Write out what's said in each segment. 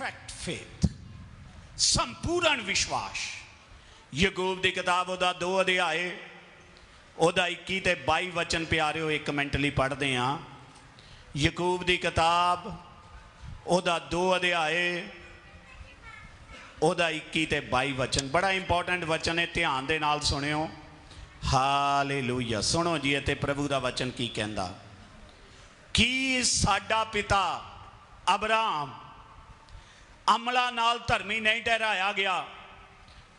Perfect faith ਸੰਪੂਰਨ ਵਿਸ਼ਵਾਸ ਯਾਕੂਬ ਦੀ ਕਿਤਾਬ ਉਹਦਾ ਦੋ ਅਧਿਆਏ ਉਹਦਾ 21 ਤੇ 22 ਵਚਨ ਪਿਆਰਿਓ ਇੱਕ ਮਿੰਟ ਲਈ ਪੜ੍ਹਦੇ ਹਾਂ ਯਾਕੂਬ ਦੀ ਕਿਤਾਬ ਉਹਦਾ ਦੋ ਅਧਿਆਏ ਉਹਦਾ 21 ਤੇ 22 ਵਚਨ ਬੜਾ ਇੰਪੋਰਟੈਂਟ ਵਚਨ ਹੈ ਧਿਆਨ ਦੇ ਨਾਲ ਸੁਣਿਓ ਹਾਲੇਲੂਇਆ ਸੁਣੋ ਜੀ ਅਤੇ ਪ੍ਰਭੂ ਦਾ ਵਚਨ ਕੀ ਕਹਿੰਦਾ ਕੀ ਸਾਡਾ ਪਿਤਾ ਅਬਰਾਮ ਅਮਲਾ ਨਾਲ ਧਰਮੀ ਨਹੀਂ ਠਹਿਰਾਇਆ ਗਿਆ।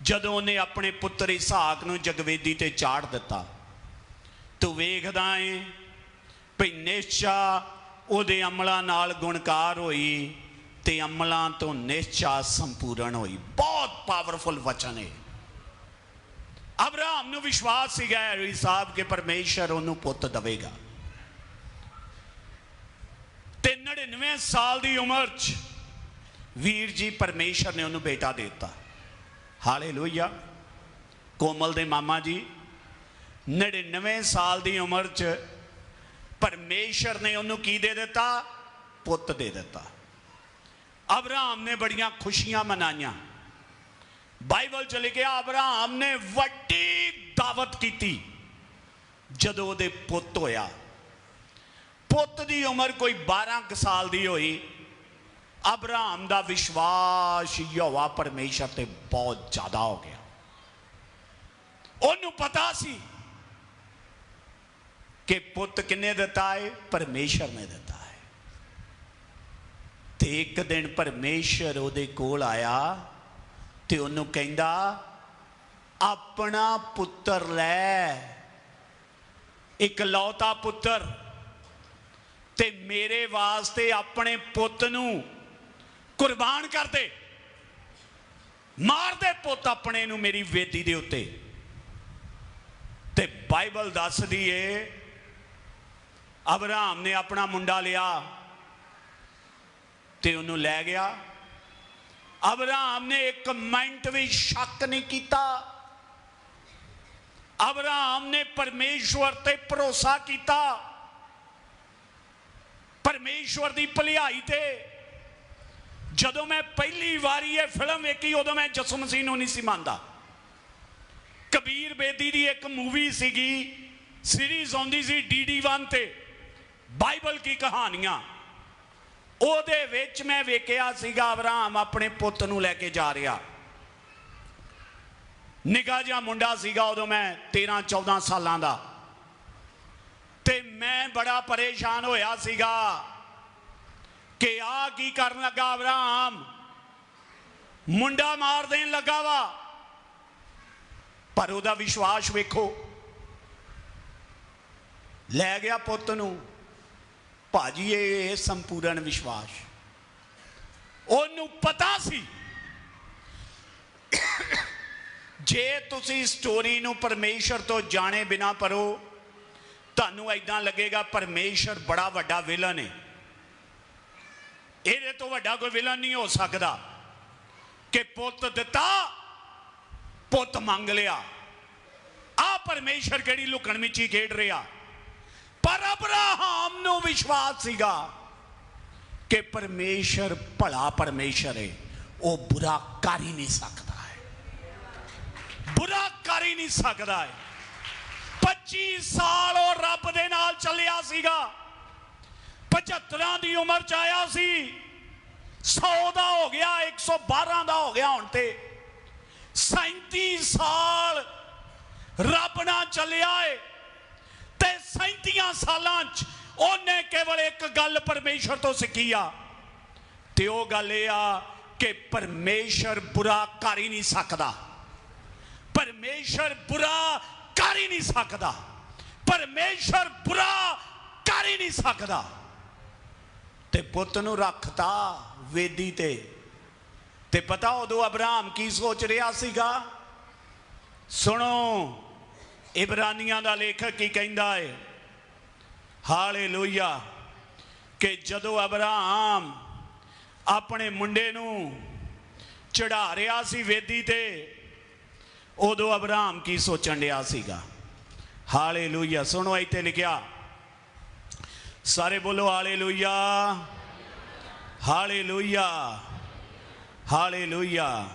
ਜਦੋਂ ਉਹਨੇ ਆਪਣੇ ਪੁੱਤਰ ਇਸਾਕ ਨੂੰ ਜਗਵੇਦੀ ਤੇ ਚਾੜ ਦਿੱਤਾ। ਤੂੰ ਵੇਖਦਾ ਏ ਭਈ ਨਿਸ਼ਚਾ ਉਹਦੇ ਅਮਲਾਂ ਨਾਲ ਗੁਣਕਾਰ ਹੋਈ ਤੇ ਅਮਲਾਂ ਤੋਂ ਨਿਸ਼ਚਾ ਸੰਪੂਰਨ ਹੋਈ। ਬਹੁਤ ਪਾਵਰਫੁਲ ਵਚਨ ਹੈ ਅਬਰਾਮ ਨੂੰ ਵਿਸ਼ਵਾਸ ਸੀਗਾ ਸਾਹਿਬ ਕੇ ਪਰਮੇਸ਼ਰ ਉਹਨੂੰ ਪੁੱਤ ਦੇਵੇਗਾ। ਤੇ 99 ਸਾਲ ਦੀ ਉਮਰ 'ਚ ਵੀਰ ਜੀ ਪਰਮੇਸ਼ਰ ਨੇ ਉਹਨੂੰ ਬੇਟਾ ਦੇ ਦਿੱਤਾ। ਹਾਲੇਲੂਇਆ। ਕੋਮਲ ਦੇ ਮਾਮਾ ਜੀ 99 ਸਾਲ ਦੀ ਉਮਰ 'ਚ ਪਰਮੇਸ਼ਰ ਨੇ ਉਹਨੂੰ ਕੀ ਦੇ ਦਿੱਤਾ? ਪੁੱਤ ਦੇ ਦਿੱਤਾ। ਅਬਰਾਮ ਨੇ ਬੜੀਆਂ ਖੁਸ਼ੀਆਂ ਮਨਾਈਆਂ। ਬਾਈਬਲ ਚ ਲਿਖਿਆ, ਅਬਰਾਮ ਨੇ ਵੱਡੀ ਦਾਵਤ ਕੀਤੀ। ਜਦੋਂ ਉਹਦੇ ਪੁੱਤ ਹੋਇਆ, ਪੁੱਤ ਦੀ ਉਮਰ ਕੋਈ 12 ਕੁ ਸਾਲ ਦੀ ਹੋਈ ਅਬਰਾਮ ਦਾ ਵਿਸ਼ਵਾਸ ਯਹੋਵਾ ਪਰਮੇਸ਼ਰ ਤੇ ਬਹੁਤ ਜ਼ਿਆਦਾ ਹੋ ਗਿਆ। ਉਹਨੂੰ ਪਤਾ ਸੀ ਕਿ ਪੁੱਤ ਕਿੰਨੇ ਦਿੱਤਾ ਹੈ ਪਰਮੇਸ਼ਰ ਨੇ ਦਿੱਤਾ ਹੈ ਤੇ ਇੱਕ ਦਿਨ ਪਰਮੇਸ਼ਰ ਉਹਦੇ ਕੋਲ ਆਇਆ ਤੇ ਉਹਨੂੰ ਕਹਿੰਦਾ, ਆਪਣਾ ਪੁੱਤਰ ਲੈ। ਇੱਕ ਲੌਤਾ ਪੁੱਤਰ ਤੇ ਮੇਰੇ ਵਾਸਤੇ ਆਪਣੇ ਪੁੱਤ ਨੂੰ ਕੁਰਬਾਨ ਕਰ ਦੇ ਮਾਰ ਦੇ ਪੁੱਤ ਆਪਣੇ ਨੂੰ ਮੇਰੀ ਵੇਦੀ ਦੇ ਉੱਤੇ। ਤੇ ਬਾਈਬਲ ਦੱਸਦੀ ਏ ਅਬਰਾਮ ਨੇ ਆਪਣਾ ਮੁੰਡਾ ਲਿਆ ਤੇ ਉਹਨੂੰ ਲੈ ਗਿਆ। ਅਬਰਾਮ ਨੇ ਇੱਕ ਮਿੰਟ ਵੀ ਸ਼ੱਕ ਨਹੀਂ ਕੀਤਾ। ਅਬਰਾਮ ਨੇ ਪਰਮੇਸ਼ਵਰ ਤੇ ਭਰੋਸਾ ਕੀਤਾ। ਪਰਮੇਸ਼ਵਰ ਦੀ ਭਲਾਈ ਤੇ ਜਦੋਂ ਮੈਂ ਪਹਿਲੀ ਵਾਰੀ ਇਹ ਫਿਲਮ ਵੇਖੀ, ਉਦੋਂ ਮੈਂ ਜਸੂ ਮਸੀਹ ਨੂੰ ਨਹੀਂ ਸੀ ਮੰਨਦਾ। ਕਬੀਰ ਬੇਦੀ ਦੀ ਇੱਕ ਮੂਵੀ ਸੀਗੀ ਸੀਰੀਜ਼ ਆਉਂਦੀ ਸੀ ਡੀਡੀ 1 ਤੇ, ਬਾਈਬਲ ਕੀ ਕਹਾਣੀਆਂ। ਉਹਦੇ ਵਿੱਚ ਮੈਂ ਵੇਖਿਆ ਸੀਗਾ ਅਬਰਾਮ ਆਪਣੇ ਪੁੱਤ ਨੂੰ ਲੈ ਕੇ ਜਾ ਰਿਹਾ। ਨਿੱਕਾ ਜਿਹਾ ਮੁੰਡਾ ਸੀਗਾ ਉਦੋਂ ਮੈਂ 13 14 ਸਾਲਾਂ ਦਾ। ਤੇ ਮੈਂ ਬੜਾ ਪਰੇਸ਼ਾਨ ਹੋਇਆ ਸੀਗਾ। ਕਿ ਆ ਕੀ ਕਰਨ ਲੱਗਾ ਅਬਰਾਮ? ਮੁੰਡਾ ਮਾਰ ਦੇਣ ਲੱਗਾ ਵਾ। ਪਰ ਉਹਦਾ ਵਿਸ਼ਵਾਸ ਵੇਖੋ। ਲੈ ਗਿਆ ਪੁੱਤ ਨੂੰ। ਭਾਜੀ, ਇਹ ਸੰਪੂਰਨ ਵਿਸ਼ਵਾਸ। ਉਹਨੂੰ ਪਤਾ ਸੀ। ਜੇ ਤੁਸੀਂ ਸਟੋਰੀ ਨੂੰ ਪਰਮੇਸ਼ਰ ਤੋਂ ਜਾਣੇ ਬਿਨਾ ਪਰੋ ਤੁਹਾਨੂੰ ਐਦਾਂ ਲੱਗੇਗਾ ਪਰਮੇਸ਼ਰ ਬੜਾ ਵੱਡਾ ਵਿਲਨ ਹੈ ਇਹਦੇ ਤੋਂ ਵੱਡਾ ਕੋਈ ਵਿਲਨ ਨਹੀਂ ਹੋ ਸਕਦਾ ਕਿ ਪੁੱਤ ਦਿੱਤਾ, ਪੁੱਤ ਮੰਗ ਲਿਆ। ਆ ਪਰਮੇਸ਼ਰ ਕਿਹੜੀ ਲੁਕਣ ਮਿੱਚੀ ਖੇਡ ਰਿਹਾ? ਪਰ ਅਬਰਾਹਮ ਨੂੰ ਵਿਸ਼ਵਾਸ ਸੀਗਾ ਕਿ ਪਰਮੇਸ਼ਰ ਭਲਾ ਪਰਮੇਸ਼ਰ ਹੈ ਉਹ ਬੁਰਾ ਕਰ ਹੀ ਨਹੀਂ ਸਕਦਾ ਹੈ ਬੁਰਾ ਕਰ ਹੀ ਨਹੀਂ ਸਕਦਾ ਹੈ 25 ਸਾਲ ਉਹ ਰੱਬ ਦੇ ਨਾਲ ਚੱਲਿਆ ਸੀਗਾ। 75 ਦੀ ਉਮਰ ਚ ਆਇਆ ਸੀ 100 ਦਾ ਹੋ ਗਿਆ 112 ਦਾ ਹੋ ਗਿਆ ਹੁਣ ਤੇ 37 ਸਾਲ ਰੱਬ ਨਾਲ ਚੱਲਿਆ ਏ ਤੇ 37 ਸਾਲਾਂ ਚ ਉਹਨੇ ਕੇਵਲ ਇੱਕ ਗੱਲ ਪਰਮੇਸ਼ਰ ਤੋਂ ਸਿੱਖੀ ਆ ਤੇ ਉਹ ਗੱਲ ਇਹ ਆ ਕਿ ਪਰਮੇਸ਼ਰ ਬੁਰਾ ਕਰ ਹੀ ਨਹੀਂ ਸਕਦਾ ਪਰਮੇਸ਼ਰ ਬੁਰਾ ਕਰ ਹੀ ਨਹੀਂ ਸਕਦਾ ਪਰਮੇਸ਼ਰ ਬੁਰਾ ਕਰ ਹੀ ਨਹੀਂ ਸਕਦਾ ਤੇ ਪੁੱਤ ਨੂੰ ਰੱਖਤਾ ਵੇਦੀ ਤੇ। ਤੇ ਪਤਾ ਉਦੋਂ ਅਬਰਾਮ ਕੀ ਸੋਚ ਰਿਹਾ ਸੀਗਾ? ਸੁਣੋ, ਇਬਰਾਨੀਆਂ ਦਾ ਲੇਖਕ ਕੀ ਕਹਿੰਦਾ ਹੈ ਹਾਲੇਲੂਇਆ। ਕਿ ਜਦੋਂ ਅਬਰਾਮ ਆਪਣੇ ਮੁੰਡੇ ਨੂੰ ਚੜਾ ਰਿਹਾ ਸੀ ਵੇਦੀ ਤੇ, ਉਦੋਂ ਅਬਰਾਮ ਕੀ ਸੋਚਣ ਰਿਹਾ ਸੀਗਾ? ਹਾਲੇਲੂਇਆ। ਸੁਣੋ, ਇੱਥੇ ਲਿਖਿਆ ਸਾਰੇ ਬੋਲੋ ਹਾਲੇਲੂਇਆ। ਹਾਲੇਲੂਇਆ। ਹਾਲੇਲੂਇਆ।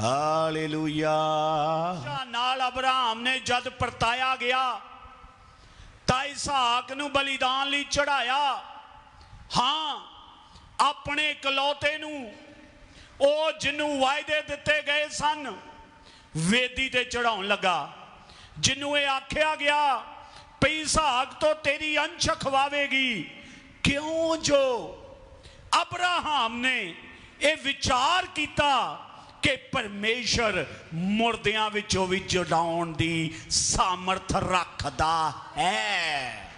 ਹਾਲੇਲੂਇਆ। ਨਾਲ ਅਬਰਾਮ ਨੇ ਜਦ ਪਰਤਾਇਆ ਗਿਆ, ਤਾਂ ਇਸਹਾਕ ਨੂੰ ਬਲੀਦਾਨ ਲਈ ਚੜਾਇਆ ਹਾਂ, ਆਪਣੇ ਇਕਲੌਤੇ ਨੂੰ ਉਹ ਜਿਹਨੂੰ ਵਾਅਦੇ ਦਿੱਤੇ ਗਏ ਸਨ, ਵੇਦੀ ਤੇ ਚੜਾਉਣ ਲੱਗਾ। ਜਿਹਨੂੰ ਇਹ ਆਖਿਆ ਗਿਆ ਪਈ ਇਸਹਾਕ ਤੋਂ ਤੇਰੀ ਅੰਸ਼ ਖਵਾਵੇਗੀ। ਕਿਉਂ ਜੋ ਅਬਰਾਹਮ ਨੇ ਇਹ ਵਿਚਾਰ ਕੀਤਾ ਕਿ ਪਰਮੇਸ਼ਰ ਮੁਰਦਿਆਂ ਵਿੱਚੋਂ ਵੀ ਜਡਾਉਣ ਦੀ ਸਾਮਰਥ ਰੱਖਦਾ ਹੈ।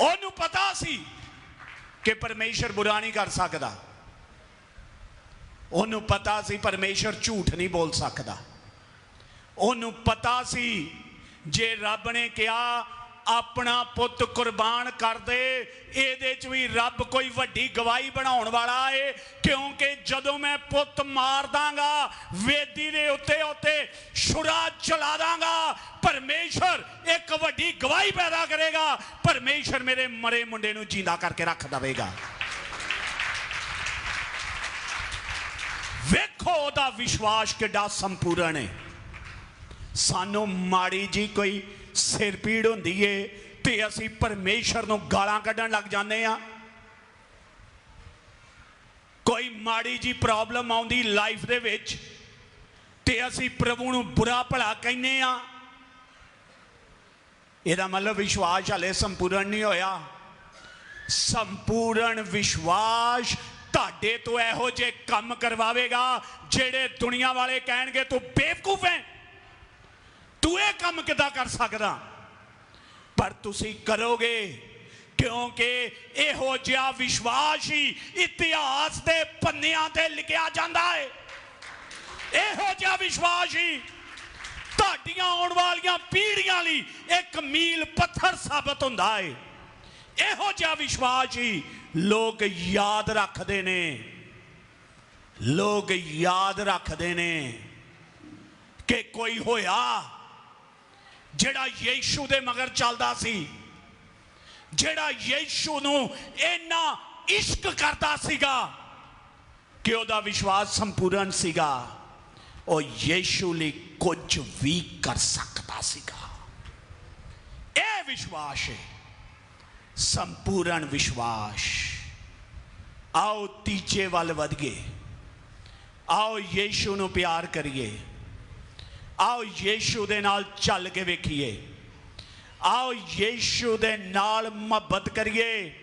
ਉਹਨੂੰ ਪਤਾ ਸੀ ਕਿ ਪਰਮੇਸ਼ਰ ਬੁਰਾ ਨਹੀਂ ਕਰ ਸਕਦਾ। ਉਹਨੂੰ ਪਤਾ ਸੀ ਪਰਮੇਸ਼ਰ ਝੂਠ ਨਹੀਂ ਬੋਲ ਸਕਦਾ। ਉਹਨੂੰ ਪਤਾ ਸੀ, ਜੇ ਰੱਬ ਨੇ ਕਿਹਾ, ਆਪਣਾ ਪੁੱਤ ਕੁਰਬਾਨ ਕਰ ਦੇ, ਇਹਦੇ ਚ ਵੀ ਰੱਬ ਕੋਈ ਵੱਡੀ ਗਵਾਹੀ ਬਣਾਉਣ ਵਾਲਾ ਏ, ਕਿਉਂਕਿ ਜਦੋਂ ਮੈਂ ਪੁੱਤ ਮਾਰ ਦਾਂਗਾ, ਵੇਦੀ ਦੇ ਉੱਤੇ ਉੱਤੇ ਛੁਰਾ ਚਲਾ ਦਾਂਗਾ, ਪਰਮੇਸ਼ਰ ਇੱਕ ਵੱਡੀ ਗਵਾਹੀ ਪੈਦਾ ਕਰੇਗਾ, ਪਰਮੇਸ਼ਰ ਮੇਰੇ ਮਰੇ ਮੁੰਡੇ ਨੂੰ ਜਿੰਦਾ ਕਰਕੇ ਰੱਖ ਦਵੇਗਾ। ਵੇਖੋ ਉਹਦਾ ਵਿਸ਼ਵਾਸ ਕਿੱਡਾ ਸੰਪੂਰਨ ਹੈ ਸਾਨੂੰ ਮਾੜੀ ਜੀ ਕੋਈ ਸਿਰ ਪੀੜ ਹੁੰਦੀ ਏ ਤੇ ਅਸੀਂ ਪਰਮੇਸ਼ਰ ਨੂੰ ਗਾਲਾਂ ਕੱਢਣ ਲੱਗ ਜਾਂਦੇ ਆ। ਕੋਈ ਮਾੜੀ ਜੀ ਪ੍ਰੋਬਲਮ ਆਉਂਦੀ ਲਾਈਫ ਦੇ ਵਿੱਚ ਤੇ ਅਸੀਂ ਪ੍ਰਭੂ ਨੂੰ ਬੁਰਾ ਭਲਾ ਕਹਿੰਦੇ ਆ। ਇਹਦਾ ਮਤਲਬ ਵਿਸ਼ਵਾਸ ਹਲੇ ਸੰਪੂਰਨ ਨਹੀਂ ਹੋਇਆ। ਸੰਪੂਰਨ ਵਿਸ਼ਵਾਸ ਤੁਹਾਡੇ ਤੋਂ ਇਹੋ ਜਿਹੇ ਕੰਮ ਕਰਵਾਵੇਗਾ ਜਿਹੜੇ ਦੁਨੀਆ ਵਾਲੇ ਕਹਿਣਗੇ ਤੂੰ ਬੇਵਕੂਫ ਹੈ। ਤੂੰ ਇਹ ਕੰਮ ਕਿੱਦਾਂ ਕਰ ਸਕਦਾ? ਪਰ ਤੁਸੀਂ ਕਰੋਗੇ ਕਿਉਂਕਿ ਇਹੋ ਜਿਹਾ ਵਿਸ਼ਵਾਸ ਹੀ ਇਤਿਹਾਸ ਦੇ ਪੰਨਿਆਂ ਤੇ ਲਿਖਿਆ ਜਾਂਦਾ ਹੈ। ਇਹੋ ਜਿਹਾ ਵਿਸ਼ਵਾਸ ਹੀ ਤੁਹਾਡੀਆਂ ਆਉਣ ਵਾਲੀਆਂ ਪੀੜ੍ਹੀਆਂ ਲਈ ਇੱਕ ਮੀਲ ਪੱਥਰ ਸਾਬਤ ਹੁੰਦਾ ਹੈ। ਇਹੋ ਜਿਹਾ ਵਿਸ਼ਵਾਸ ਹੀ ਲੋਕ ਯਾਦ ਰੱਖਦੇ ਨੇ। ਲੋਕ ਯਾਦ ਰੱਖਦੇ ਨੇ ਕਿ ਕੋਈ ਹੋਇਆ ਜਿਹੜਾ ਯੀਸ਼ੂ ਦੇ ਮਗਰ ਚੱਲਦਾ ਸੀ, ਜਿਹੜਾ ਯੀਸ਼ੂ ਨੂੰ ਇੰਨਾ ਇਸ਼ਕ ਕਰਦਾ ਸੀਗਾ ਕਿ ਉਹਦਾ ਵਿਸ਼ਵਾਸ ਸੰਪੂਰਨ ਸੀਗਾ, ਉਹ ਯੀਸ਼ੂ ਲਈ ਕੁਝ ਵੀ ਕਰ ਸਕਦਾ ਸੀਗਾ। ਇਹ ਵਿਸ਼ਵਾਸ ਹੈ, ਸੰਪੂਰਨ ਵਿਸ਼ਵਾਸ। ਆਓ ਤੀਜੇ ਵੱਲ ਵਧ ਗਏ ਆਓ ਯੀਸ਼ੂ ਨੂੰ ਪਿਆਰ ਕਰੀਏ। ਆਓ ਯੀਸ਼ੂ ਦੇ ਨਾਲ ਚੱਲ ਕੇ ਵੇਖੀਏ। ਆਓ ਯੀਸ਼ੂ ਦੇ ਨਾਲ ਮੁਹੱਬਤ ਕਰੀਏ।